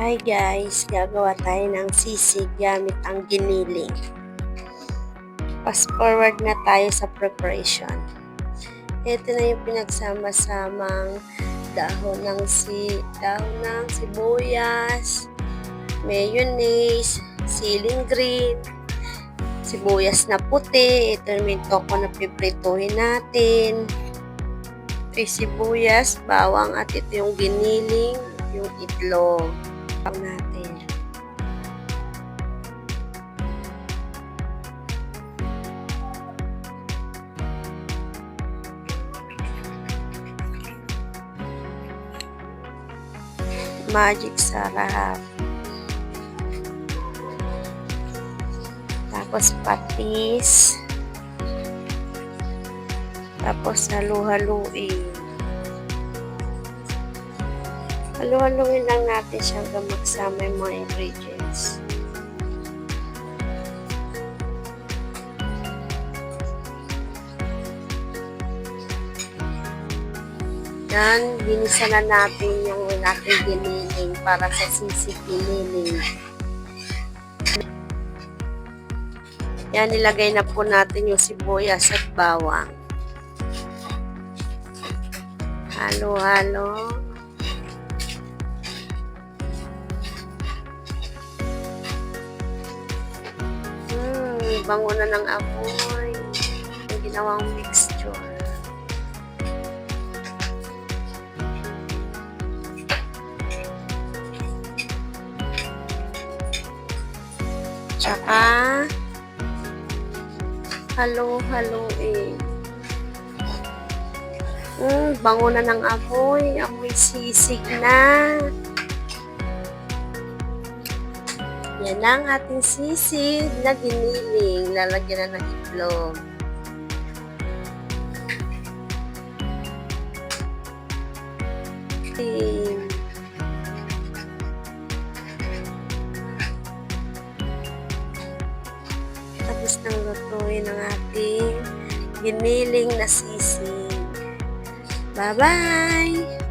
Hi guys, gagawa tayo ng sisig gamit ang giniling. Fast forward na tayo sa preparation. Ito na yung pinagsama-samang dahon ng si dahon ng sibuyas, mayonnaise, siling green, sibuyas na puti, ito yung toko na piprituhin natin, ito yung sibuyas, bawang at ito yung giniling, yung itlog natin. Magic sarap. Tapos patis. Tapos halu-haluin. Halu-haluin lang natin siya hanggang magsama yung mga ingredients. Yan, ginisa na natin yung ating giniling para sa sisig giniling. Yan, nilagay na po natin yung sibuyas at bawang. Halo-halo. Bango na ng apoy. Yung ginawang mixture. Tsaka, halo-haloin. Hmm, bango na ng apoy. Amoy sisig na. Yan ang ating sisig na giniling. Lalagyan na ng itlog. Ating Tapos nang lutuin ang ating giniling na sisig. Bye-bye!